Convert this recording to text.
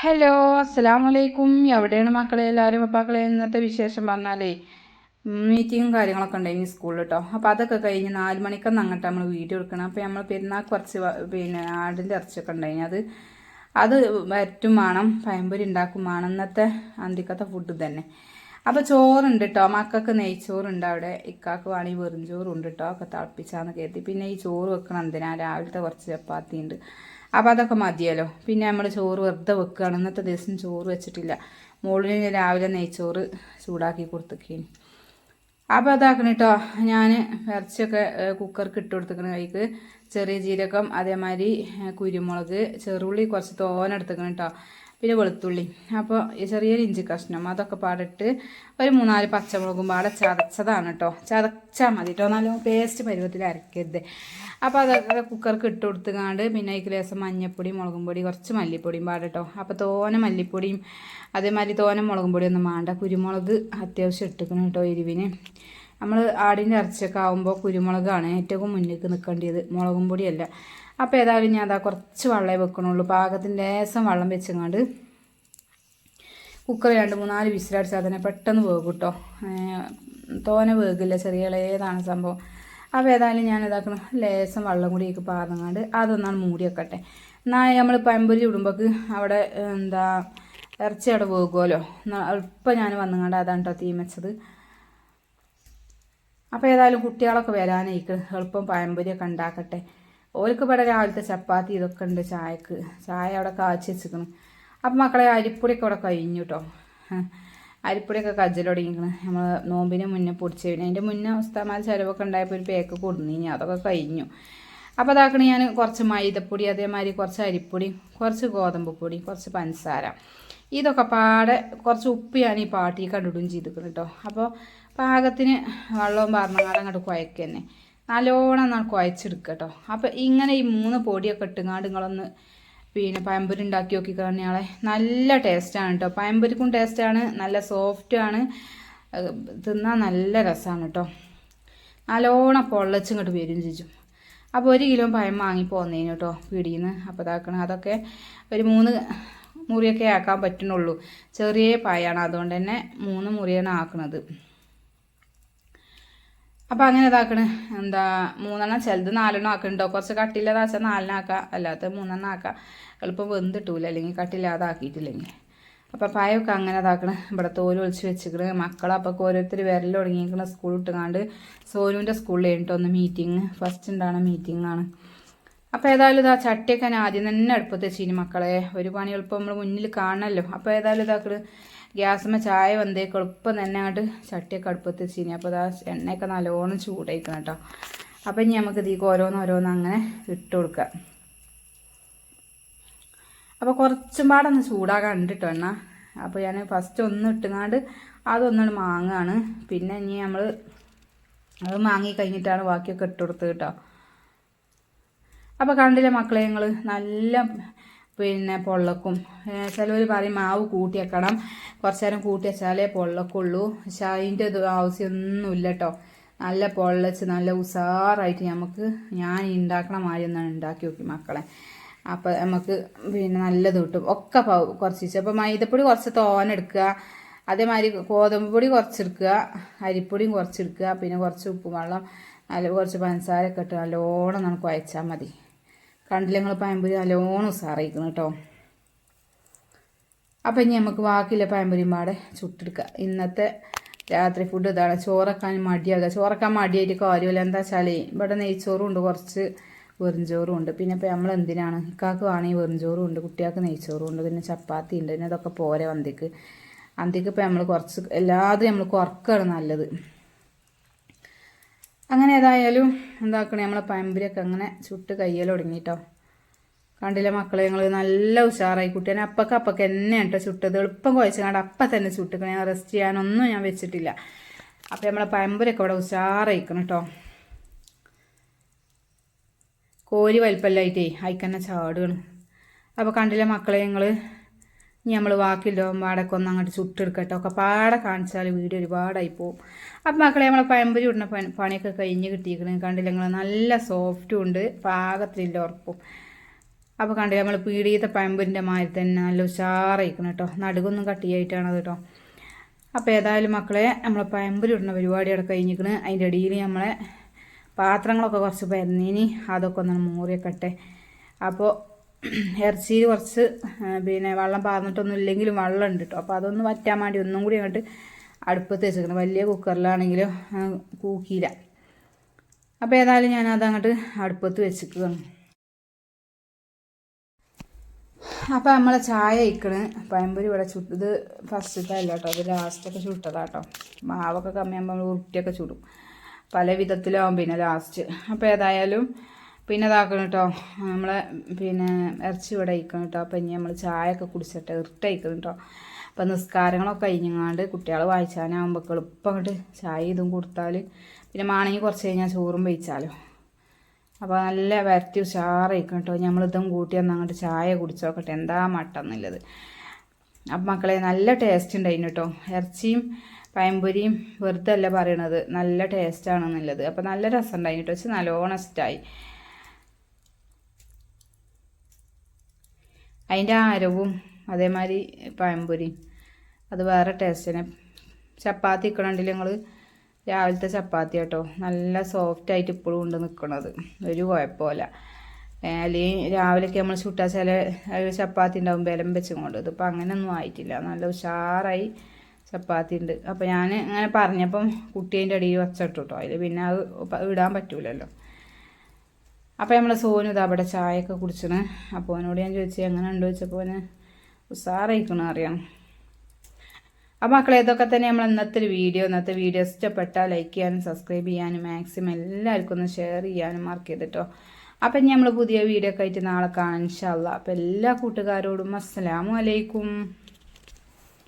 Hello അസ്സാം വലൈക്കും എവിടെയാണ് മക്കളെ എല്ലാവരും മക്കളെ ഇന്നത്തെ വിശേഷം പറഞ്ഞാലേ മീറ്റിങ്ങും കാര്യങ്ങളൊക്കെ ഉണ്ടായിരുന്നു സ്കൂളിൽ കേട്ടോ അപ്പോൾ അതൊക്കെ കഴിഞ്ഞ് നാല് മണിക്കൊന്നും അങ്ങോട്ട് നമ്മൾ വീഡിയോ എടുക്കണം. അപ്പോൾ നമ്മൾ പെരുന്നാൾ കുറച്ച് പിന്നെ ആടിന്റെ ഇറച്ചിയൊക്കെ ഉണ്ടായി അത് അത് വരറ്റും വേണം പയമ്പൊരി ഉണ്ടാക്കും വേണം ഇന്നത്തെ അന്തിക്കത്തെ ഫുഡ് തന്നെ അപ്പോൾ ചോറുണ്ട് കേട്ടോ മക്കൾക്ക് നെയ്ച്ചോറുണ്ട് അവിടെ. ഇക്കാക്ക് വേണമെങ്കിൽ വെറും ചോറുണ്ട് കേട്ടോ ഒക്കെ തിളപ്പിച്ചാന്ന് കരുതി. പിന്നെ ഈ ചോറ് വെക്കണം എന്തിനാ? രാവിലത്തെ കുറച്ച് ചപ്പാത്തി ഉണ്ട് അപ്പോൾ അതൊക്കെ മതിയല്ലോ. പിന്നെ നമ്മൾ ചോറ് വെറുതെ വെക്കുകയാണ് ഇന്നത്തെ ദിവസം ചോറ് വെച്ചിട്ടില്ല. മുകളിൽ രാവിലെ നെയ്ച്ചോറ് ചൂടാക്കി കൊടുത്തേക്കേന്. അപ്പോൾ അതാക്കണം കേട്ടോ ഞാൻ ഇറച്ചിയൊക്കെ കുക്കർക്ക് ഇട്ട് കൊടുത്തേക്കണ. കൈക്ക് ചെറിയ ജീരകം അതേമാതിരി കുരുമുളക് ചെറുള്ളി കുറച്ച് തോനെടുത്തേക്കണം കേട്ടോ പിന്നെ വെളുത്തുള്ളി. അപ്പോൾ ചെറിയൊരു ഇഞ്ചി കഷ്ണം അതൊക്കെ പാടിട്ട് ഒരു മൂന്നാൽ പച്ചമുളകും പാടെ ചതച്ചതാണ് കേട്ടോ ചതച്ചാൽ മതി കേട്ടോ നല്ല പേസ്റ്റ് പരുവത്തിൽ അരക്കരുത്. അപ്പോൾ അതൊക്കെ കുക്കർക്ക് ഇട്ട് കൊടുത്തുകാണ്ട് പിന്നെ അതിൽ ലേസം മഞ്ഞപ്പൊടി മുളകും പൊടി കുറച്ച് മല്ലിപ്പൊടിയും പാടട്ടോ അപ്പോൾ തോന മല്ലിപ്പൊടിയും അതേമാതിരി തോന മുളകും പൊടിയൊന്നും വേണ്ട കുരുമുളക് അത്യാവശ്യം ഇട്ടിക്കണം കേട്ടോ എരിവിന്. നമ്മൾ ആടിന്റെ ഇറച്ചിയൊക്കെ ആകുമ്പോൾ കുരുമുളകാണ് ഏറ്റവും മുന്നിലേക്ക് നിൽക്കേണ്ടത് മുളകും പൊടിയല്ല. അപ്പോൾ ഏതായാലും ഞാൻ അതാ കുറച്ച് വെള്ളമേ വെക്കണുള്ളൂ. പാകത്തിന്റെ ലേസം വെള്ളം വെച്ചങ്ങാണ്ട് കുക്കർ രണ്ട് മൂന്നാൽ വിസിലടിച്ചാൽ തന്നെ പെട്ടെന്ന് വേകും കേട്ടോ തോനെ വേകില്ല ചെറിയ ഇളയതാണ് സംഭവം. അപ്പോൾ ഏതായാലും ഞാൻ ഇതാക്കണം ലേസം വെള്ളം കൂടി ഒക്കെ പാർന്നങ്ങാണ്ട് അതൊന്നാണ് മൂടി വെക്കട്ടെ. എന്നാൽ നമ്മൾ പമ്പൊരി ഇടുമ്പോൾക്ക് അവിടെ എന്താ ഇറച്ചി അവിടെ വേകുമല്ലോ ഇപ്പം ഞാൻ വന്നങ്ങാണ്ട് അതാണ് കേട്ടോ തീ വെച്ചത്. അപ്പോൾ ഏതായാലും കുട്ടികളൊക്കെ വരാനായിക്ക്. എളുപ്പം പഴംപൊരിയൊക്കെ ഉണ്ടാക്കട്ടെ. ഓർക്ക് ഇവിടെ രാവിലത്തെ ചപ്പാത്തി ഇതൊക്കെ ഉണ്ട് ചായക്ക്. ചായ അവിടെ കാച്ചി വെച്ചിരിക്കണം. അപ്പം മക്കളെ അരിപ്പൊടിയൊക്കെ അവിടെ കഴിഞ്ഞു കേട്ടോ അരിപ്പൊടിയൊക്കെ കജ്ജലൊടങ്ങിക്കണം നമ്മൾ നോമ്പിന് മുന്നേ പൊടിച്ച് പിന്നെ അതിന്റെ മുന്നേ ഉസ്താമാൽ ചിലവൊക്കെ ഉണ്ടായപ്പോൾ ഒരു പേക്ക് കൊടുന്നിനി. അതൊക്കെ കഴിഞ്ഞു. അപ്പോൾ അതാക്കണ ഞാൻ കുറച്ച് മൈദപ്പൊടി അതേമാതിരി കുറച്ച് അരിപ്പൊടി കുറച്ച് ഗോതമ്പ് പൊടി കുറച്ച് പഞ്ചസാര. ഇതൊക്കെ പാടെ കുറച്ച് ഉപ്പ് ഞാൻ ഈ പാട്ടി കണ്ടിടും ചെയ്തിരിക്കണം കേട്ടോ അപ്പോൾ പാകത്തിന് വെള്ളവും പറഞ്ഞാൽ അങ്ങോട്ട് കുഴക്കുക തന്നെ. നല്ലോണം എന്നാൽ കുഴച്ചെടുക്കുക കേട്ടോ ഇങ്ങനെ ഈ മൂന്ന് പൊടിയൊക്കെ ഇട്ടുങ്ങാണ്ട് നിങ്ങളൊന്ന് പിന്നെ പയമ്പൊരി ഉണ്ടാക്കി നോക്കി കഴിഞ്ഞാളെ നല്ല ടേസ്റ്റാണ് കേട്ടോ പയമ്പൊരിക്കും ടേസ്റ്റാണ് നല്ല സോഫ്റ്റാണ് തിന്നാൻ നല്ല രസമാണ് കേട്ടോ നല്ലോണം പൊള്ളച്ചും ഇങ്ങോട്ട് വരും ചേച്ചു. അപ്പോൾ ഒരു കിലോ പഴം വാങ്ങി പോന്നേനു കേട്ടോ പിടിയിൽ നിന്ന് അപ്പോൾ ഇതാക്കണം അതൊക്കെ ഒരു മൂന്ന് മുറിയൊക്കെ ആക്കാൻ പറ്റുന്നുള്ളൂ. ചെറിയ പായാണ് അതുകൊണ്ട് തന്നെ മൂന്ന് മുറിയാണ് ആക്കുന്നത് അപ്പോൾ അങ്ങനെ ഇതാക്കണ്. എന്താ മൂന്നെണ്ണം ചിലത് നാലെണ്ണം ആക്കുന്നുണ്ടോ കുറച്ച് കട്ടില്ലാതെ വെച്ചാൽ നാലെണ്ണം ആക്കാം. അല്ലാത്ത മൂന്നെണ്ണം ആക്കാം. എളുപ്പം വെന്തിട്ടൂല. അല്ലെങ്കിൽ കട്ടില്ലാതെ ആക്കിയിട്ടില്ലെങ്കിൽ. അപ്പോൾ പായൊക്കെ അങ്ങനെ ഇതാക്കണ്. ഇവിടെ തോൽ ഒളിച്ച് വെച്ചിക്കണ്. മക്കളപ്പോൾ ഓരോരുത്തർ വിരൽ തുടങ്ങിയിരിക്കണ സ്കൂൾ ഇട്ടുകാണ്ട് സോനുവിന്റെ സ്കൂളിൽ കഴിഞ്ഞിട്ട് ഒന്ന് മീറ്റിംഗ് ഫസ്റ്റ് ഉണ്ടാണ് ആണ്. അപ്പോൾ ഏതായാലും ഇതാ ചട്ടിയൊക്കെ ഞാൻ ആദ്യം തന്നെ അടുപ്പത്ത് വെച്ചിന് മക്കളെ ഒരു പണി എളുപ്പം നമ്മൾ മുന്നിൽ കാണണമല്ലോ അപ്പോൾ ഏതായാലും ഇതാക്കണ്. ഗ്യാസുമ്മ ചായ വന്നേക്ക് എളുപ്പം തന്നെ അങ്ങോട്ട് ചട്ടിയൊക്കെ അടുപ്പത്ത് വെച്ചിനി അപ്പോൾ അതാ എണ്ണയൊക്കെ നല്ലോണം ചൂടായിക്കണം കേട്ടോ അപ്പം ഇനി നമുക്ക് ഇതിക്ക് ഓരോന്നോരോന്ന് ഓരോന്ന് അങ്ങനെ ഇട്ട് കൊടുക്കാം. അപ്പോൾ കുറച്ചും പാടൊന്ന് കേട്ടോ എണ്ണ. അപ്പോൾ ഞാൻ ഫസ്റ്റ് ഒന്ന് ഇട്ടുങ്ങാണ്ട് അതൊന്നാണ് മാങ്ങാണ്. പിന്നെ ഇനി നമ്മൾ അത് മാങ്ങി കഴിഞ്ഞിട്ടാണ് ബാക്കിയൊക്കെ ഇട്ട് കൊടുത്തത് കേട്ടോ അപ്പോൾ കണ്ടില്ലേ മക്കളെ ഞങ്ങൾ നല്ല പിന്നെ പൊള്ളക്കും. ചിലവർ പറയും മാവ് കൂട്ടി വെക്കണം കുറച്ച് നേരം കൂട്ടി വെച്ചാലേ പൊള്ളക്കുള്ളൂ. പക്ഷെ അതിന്റെ ആവശ്യമൊന്നുമില്ല കേട്ടോ നല്ല പൊള്ളച്ച് നല്ല ഉസാറായിട്ട് നമുക്ക് ഞാൻ ഉണ്ടാക്കണ മാതിരി ഒന്നാണ് ഉണ്ടാക്കി നോക്കി മക്കളെ. അപ്പോൾ നമുക്ക് പിന്നെ നല്ലത് കിട്ടും. ഒക്കെ കുറച്ച് അപ്പോൾ മൈദപ്പൊടി കുറച്ച് തോനെടുക്കുക അതേമാതിരി ഗോതമ്പ് പൊടി കുറച്ചെടുക്കുക അരിപ്പൊടിയും കുറച്ചെടുക്കുക പിന്നെ കുറച്ച് ഉപ്പും വെള്ളം. നല്ല കുറച്ച് പഞ്ചസാരയൊക്കെ ഇട്ട് നല്ലോണം നമുക്ക് കുഴച്ചാൽ മതി. കണ്ടില്ല നിങ്ങൾ പഴംപൊരി നല്ലോണം ഉസാറിയിക്കുന്നു കേട്ടോ. അപ്പം ഇനി നമുക്ക് വാക്കിലെ പഴംപൊരിയും പാടെ ചുട്ടെടുക്കുക ഇന്നത്തെ രാത്രി ഫുഡ് ഇതാണ്. ചോറക്കാൻ മടിയാകുക ചോറക്കാൻ മടിയായിട്ട് കാര്യമില്ല. എന്താ വെച്ചാൽ ഇവിടെ നെയ്ച്ചോറും ഉണ്ട് കുറച്ച് വെറുംചോറും ഉണ്ട് പിന്നെ ഇപ്പം നമ്മൾ എന്തിനാണ്? ഇക്കാക്ക് വേണമെങ്കിൽ വെറുംചോറും ഉണ്ട് കുട്ടികൾക്ക് നെയ്ച്ചോറും ഉണ്ട് പിന്നെ ചപ്പാത്തി ഉണ്ട് പിന്നെ അതൊക്കെ പോരെ അന്തിക്ക്. അന്തിക്ക് ഇപ്പം നമ്മൾ കുറച്ച് എല്ലാതും നമ്മൾ കുറക്കുകയാണ് നല്ലത്. അങ്ങനെ ഏതായാലും എന്താക്കണേ നമ്മളെ പയമ്പരിയൊക്കെ അങ്ങനെ ചുട്ട് കയ്യിൽ തുടങ്ങിട്ടോ. കണ്ടില്ല മക്കളെ ഞങ്ങൾ നല്ല ഉഷാറായി. കുട്ടിയാണ് അപ്പൊക്കെ അപ്പൊക്കെ എന്നെ കേട്ടോ ചുട്ടത്. എളുപ്പം കുഴച്ചങ്ങാണ്ട് അപ്പം തന്നെ ചുട്ടിക്കണേ. റെസ്റ്റ് ചെയ്യാനൊന്നും ഞാൻ വെച്ചിട്ടില്ല. അപ്പം നമ്മളെ പയമ്പരൊക്കെ ഇവിടെ ഉഷാറായിക്കണം കേട്ടോ കോരി വലിപ്പല്ലായിട്ടേ അയക്കന്നെ ചാടുകയാണ്. അപ്പോൾ കണ്ടില്ല മക്കളെ ഞങ്ങൾ ഇനി നമ്മൾ വാക്കില്ലോ പാടൊക്കെ ഒന്ന് അങ്ങോട്ട് ചുട്ടെടുക്കട്ടോ. ഒക്കെ പാടെ കാണിച്ചാൽ വീഡിയോ ഒരുപാടായി പോവും. അപ്പം മക്കളെ നമ്മളെ പഴമ്പരി ഇടുന്ന പണിയൊക്കെ കഴിഞ്ഞ് കിട്ടിയിരിക്കണേ. കണ്ടില്ല നിങ്ങൾ നല്ല സോഫ്റ്റും ഉണ്ട്. പാകത്തിലില്ല ഉറപ്പും. അപ്പോൾ കണ്ടില്ല നമ്മൾ പീടിയത്തെ പഴമ്പൊരിന്റെ മാതിരി തന്നെ നല്ല ഉഷാറായിരിക്കണം കേട്ടോ നടുകൊന്നും കട്ടിയായിട്ടാണത് കേട്ടോ അപ്പോൾ ഏതായാലും മക്കളെ നമ്മളെ പഴമ്പൊരി ഇടുന്ന പരിപാടി അവിടെ കഴിഞ്ഞിരിക്കണ് അതിന്റെ ഇടയിൽ നമ്മളെ പാത്രങ്ങളൊക്കെ കുറച്ച് പരന്നീനി. അതൊക്കെ ഒന്ന് മൂറിയൊക്കെ അപ്പോൾ ഇറച്ചിയിൽ കുറച്ച് പിന്നെ വെള്ളം പാർന്നിട്ടൊന്നും ഇല്ലെങ്കിലും വെള്ളം ഉണ്ട് കേട്ടോ അപ്പോൾ അതൊന്ന് വറ്റാൻ വേണ്ടി ഒന്നും കൂടി അങ്ങോട്ട് അടുപ്പത്ത് വെച്ചേക്കുന്നത് വലിയ കുക്കറിലാണെങ്കിലും കൂക്കിയില്ല. അപ്പോൾ ഏതായാലും ഞാനത് അങ്ങോട്ട് അടുപ്പത്ത് വെച്ചിരിക്കുകയാണ്. അപ്പോൾ നമ്മളെ ചായ ഇക്കണ് പഴംപൊരി ഇവിടെ ചുട്ടത് ഫസ്റ്റത്തെ അല്ല കേട്ടോ അത് ലാസ്റ്റൊക്കെ ചുട്ടതാട്ടോ മാവൊക്കെ കമ്മിയാകുമ്പോൾ നമ്മൾ ഉരുട്ടിയൊക്കെ ചുടും. പല വിധത്തിലാവും പിന്നെ ലാസ്റ്റ്. അപ്പോൾ ഏതായാലും പിന്നെ ഇതാക്കണം കേട്ടോ നമ്മളെ പിന്നെ ഇറച്ചി ഇവിടെ അയക്കണം കേട്ടോ അപ്പം ഇനി നമ്മൾ ചായയൊക്കെ കുടിച്ചിട്ട് ഇറിട്ടയക്കണം കേട്ടോ അപ്പം നിസ്കാരങ്ങളൊക്കെ കഴിഞ്ഞങ്ങാണ്ട് കുട്ടികൾ വായിച്ചാനാകുമ്പോൾ എളുപ്പം അങ്ങോട്ട് ചായ ഇതും കൊടുത്താൽ പിന്നെ മാണെങ്കിൽ കുറച്ച് കഴിഞ്ഞാൽ ചോറും വെച്ചാലോ അപ്പോൾ നല്ല വരട്ടി ഉഷാറായിരിക്കും കേട്ടോ നമ്മളിതും കൂട്ടി ഒന്ന് അങ്ങോട്ട് ചായ കുടിച്ചോക്കട്ടെ. എന്താ മട്ടെന്നുള്ളത് അപ്പം മക്കളെ നല്ല ടേസ്റ്റ് ഉണ്ടായിരുന്നു കേട്ടോ ഇറച്ചിയും പയമ്പൊരിയും വെറുതെ അല്ല പറയണത്. നല്ല ടേസ്റ്റ് ആണെന്നുള്ളത്. അപ്പം നല്ല രസം ഉണ്ടായിരുന്നു കേട്ടോ വെച്ച് നല്ലോണം ഇഷ്ടമായി അതിന്റെ ആരവും അതേമാതിരി പഴംപൊരിയും അത് വേറെ ടേസ്റ്റിനെ ചപ്പാത്തി ഇക്കണുണ്ടെങ്കിൽ ഞങ്ങൾ രാവിലത്തെ ചപ്പാത്തി കേട്ടോ നല്ല സോഫ്റ്റ് ആയിട്ട് ഇപ്പോഴും ഉണ്ട് നിൽക്കണത് ഒരു കുഴപ്പമില്ല അല്ലെങ്കിൽ രാവിലെയൊക്കെ നമ്മൾ ചുട്ടാ ചില ചപ്പാത്തി ഉണ്ടാവും ബലം വെച്ചും കൊണ്ട്. ഇതിപ്പോൾ അങ്ങനെയൊന്നും ആയിട്ടില്ല. നല്ല ഉഷാറായി ചപ്പാത്തി ഉണ്ട്. അപ്പോൾ ഞാൻ അങ്ങനെ പറഞ്ഞപ്പം കുട്ടീന്റെ അടിയിൽ വച്ചിട്ടു കേട്ടോ അതിൽ പിന്നെ അത് ഇടാൻ പറ്റൂലല്ലോ. അപ്പോൾ നമ്മൾ സോനു ഇതാ അവിടെ ചായയൊക്കെ കുടിച്ചണ്. അപ്പോൾ അവനോട് ഞാൻ ചോദിച്ചു എങ്ങനെ ഉണ്ട് ചോദിച്ചപ്പോൾ അവന് ഉഷാറായിക്കണ അറിയാം. അപ്പോൾ മക്കളെ ഇതൊക്കെ തന്നെ നമ്മൾ ഇന്നത്തെ ഒരു വീഡിയോ. ഇന്നത്തെ വീഡിയോ ഇഷ്ടപ്പെട്ടാൽ ലൈക്ക് ചെയ്യാനും സബ്സ്ക്രൈബ് ചെയ്യാനും മാക്സിമം എല്ലാവർക്കും ഒന്ന് ഷെയർ ചെയ്യാനും മാർക്ക് ചെയ്തിട്ടോ. അപ്പം ഇനി നമ്മൾ പുതിയ വീഡിയോ ഒക്കെ ആയിട്ട് നാളെ കാണാൻ ഇൻഷാല്ല അപ്പം എല്ലാ കൂട്ടുകാരോടും അസ്സലാമു അലൈക്കും.